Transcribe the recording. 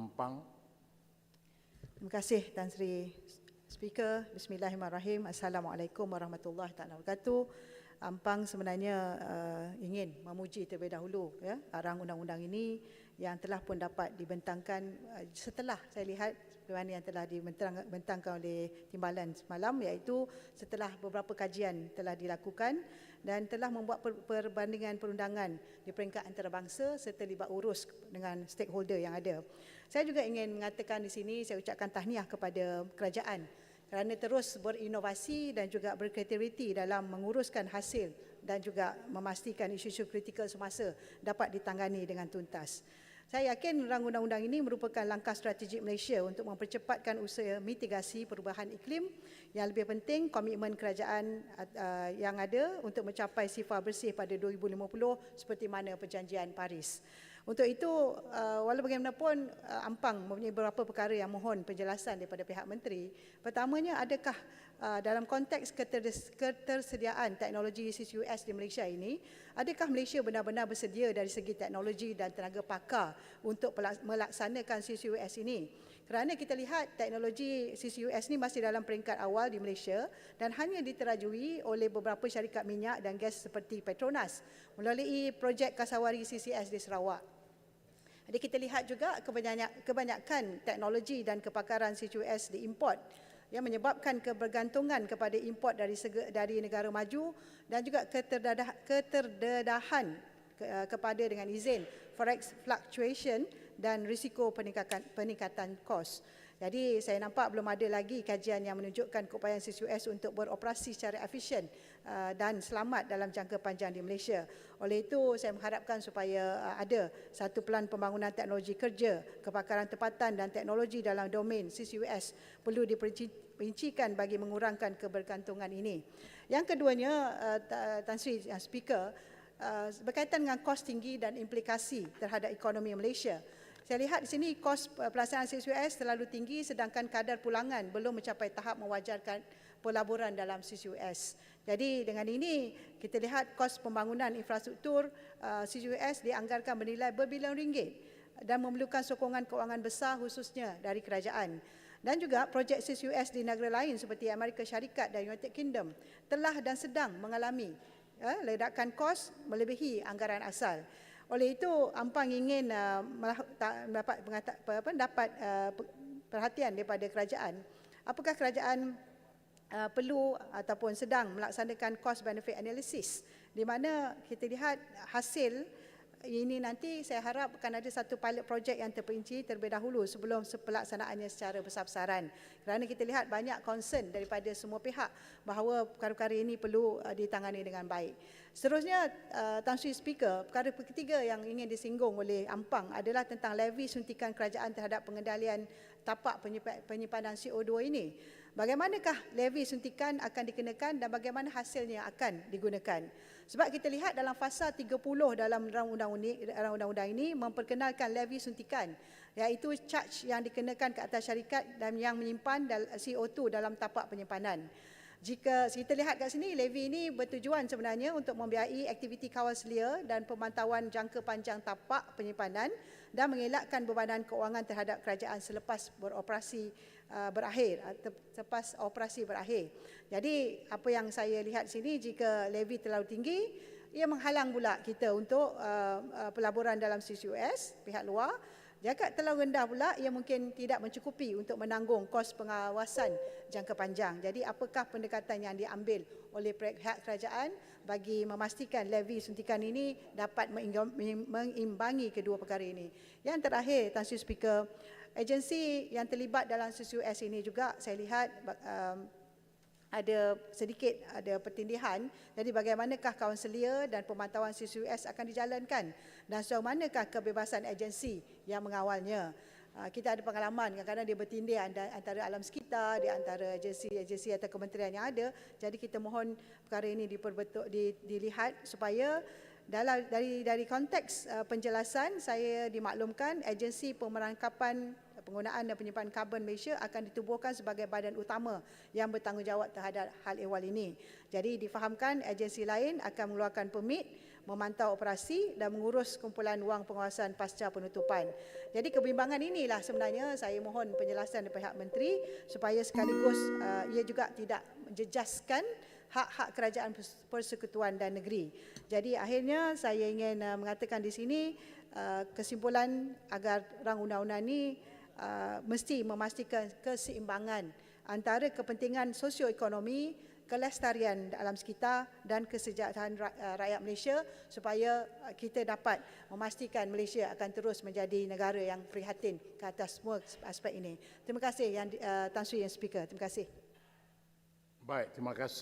Ampang. Terima kasih Tan Sri Speaker. Bismillahirrahmanirrahim. Assalamualaikum warahmatullahi wabarakatuh. Ampang sebenarnya uh, ingin memuji terlebih dahulu ya arang undang-undang ini yang telah pun dapat dibentangkan uh, setelah saya lihat sebagaimana yang telah dibentangkan oleh timbalan semalam iaitu setelah beberapa kajian telah dilakukan dan telah membuat perbandingan perundangan di peringkat antarabangsa serta libat urus dengan stakeholder yang ada. Saya juga ingin mengatakan di sini saya ucapkan tahniah kepada kerajaan kerana terus berinovasi dan juga berkreativiti dalam menguruskan hasil dan juga memastikan isu-isu kritikal semasa dapat ditangani dengan tuntas. Saya yakin undang-undang ini merupakan langkah strategik Malaysia untuk mempercepatkan usaha mitigasi perubahan iklim. Yang lebih penting, komitmen kerajaan uh, yang ada untuk mencapai sifar bersih pada 2050 seperti mana perjanjian Paris. Untuk itu, uh, walau bagaimanapun uh, Ampang mempunyai beberapa perkara yang mohon penjelasan daripada pihak menteri. Pertamanya, adakah uh, dalam konteks ketersediaan teknologi CCUS di Malaysia ini, adakah Malaysia benar-benar bersedia dari segi teknologi dan tenaga pakar untuk melaksanakan CCUS ini? Kerana kita lihat teknologi CCUS ini masih dalam peringkat awal di Malaysia dan hanya diterajui oleh beberapa syarikat minyak dan gas seperti Petronas melalui projek Kasawari CCS di Sarawak. Jadi kita lihat juga kebanyakan teknologi dan kepakaran CCUS diimport yang menyebabkan kebergantungan kepada import dari dari negara maju dan juga keterdedahan kepada dengan izin forex fluctuation dan risiko peningkatan, peningkatan kos. Jadi saya nampak belum ada lagi kajian yang menunjukkan keupayaan CCUS untuk beroperasi secara efisien uh, dan selamat dalam jangka panjang di Malaysia. Oleh itu saya mengharapkan supaya uh, ada satu pelan pembangunan teknologi kerja, kepakaran tempatan dan teknologi dalam domain CCUS perlu diperincikan bagi mengurangkan kebergantungan ini. Yang keduanya, uh, Tan Sri Speaker, berkaitan dengan kos tinggi dan implikasi terhadap ekonomi Malaysia. Saya lihat di sini kos pelaksanaan CCUS terlalu tinggi sedangkan kadar pulangan belum mencapai tahap mewajarkan pelaburan dalam CCUS. Jadi dengan ini kita lihat kos pembangunan infrastruktur uh, CCUS dianggarkan bernilai berbilion ringgit dan memerlukan sokongan keuangan besar khususnya dari kerajaan. Dan juga projek CCUS di negara lain seperti Amerika Syarikat dan United Kingdom telah dan sedang mengalami uh, ledakan kos melebihi anggaran asal. Oleh itu Ampang ingin uh, mendapat apa, dapat perhatian daripada kerajaan. Apakah kerajaan uh, perlu ataupun sedang melaksanakan cost benefit analysis di mana kita lihat hasil ini nanti saya harap akan ada satu pilot project yang terperinci terlebih dahulu sebelum pelaksanaannya secara besar-besaran. Kerana kita lihat banyak concern daripada semua pihak bahawa perkara-perkara ini perlu uh, ditangani dengan baik. Seterusnya, uh, Tan Sri Speaker, perkara ketiga yang ingin disinggung oleh Ampang adalah tentang levy suntikan kerajaan terhadap pengendalian tapak penyimpanan CO2 ini. Bagaimanakah levy suntikan akan dikenakan dan bagaimana hasilnya akan digunakan? Sebab kita lihat dalam fasa 30 dalam undang-undang ini memperkenalkan levy suntikan iaitu charge yang dikenakan ke atas syarikat dan yang menyimpan CO2 dalam tapak penyimpanan. Jika kita lihat kat sini, levy ini bertujuan sebenarnya untuk membiayai aktiviti kawal selia dan pemantauan jangka panjang tapak penyimpanan dan mengelakkan bebanan keuangan terhadap kerajaan selepas beroperasi uh, berakhir, selepas operasi berakhir. Jadi apa yang saya lihat sini jika levy terlalu tinggi ia menghalang pula kita untuk uh, uh, pelaburan dalam CCUS pihak luar. Jika terlalu rendah pula ia mungkin tidak mencukupi untuk menanggung kos pengawasan jangka panjang. Jadi apakah pendekatan yang diambil oleh pihak kerajaan bagi memastikan levy suntikan ini dapat mengimbangi kedua perkara ini. Yang terakhir Tan Sri Speaker, agensi yang terlibat dalam CCUS ini juga saya lihat um, ada sedikit ada pertindihan. Jadi bagaimanakah kaunselia dan pemantauan CCUS akan dijalankan? Dan sejauh manakah kebebasan agensi yang mengawalnya? Ah, kita ada pengalaman kadang-kadang dia bertindih antara alam sekitar di antara agensi-agensi atau kementerian yang ada. Jadi kita mohon perkara ini diperbetul dilihat supaya dalam dari dari konteks uh, penjelasan saya dimaklumkan agensi pemerangkapan penggunaan dan penyimpanan karbon Malaysia akan ditubuhkan sebagai badan utama yang bertanggungjawab terhadap hal ehwal ini. Jadi difahamkan agensi lain akan mengeluarkan permit memantau operasi dan mengurus kumpulan wang pengawasan pasca penutupan. Jadi kebimbangan inilah sebenarnya saya mohon penjelasan dari pihak menteri supaya sekaligus uh, ia juga tidak menjejaskan hak-hak kerajaan Pers- persekutuan dan negeri. Jadi akhirnya saya ingin uh, mengatakan di sini uh, kesimpulan agar rang undang-undang ini uh, mesti memastikan keseimbangan antara kepentingan sosioekonomi, kelestarian alam sekitar dan kesejahteraan ra- uh, rakyat Malaysia supaya uh, kita dapat memastikan Malaysia akan terus menjadi negara yang prihatin ke atas semua aspek ini. Terima kasih yang uh, Tan Sri yang speaker. Terima kasih. Baik, terima kasih.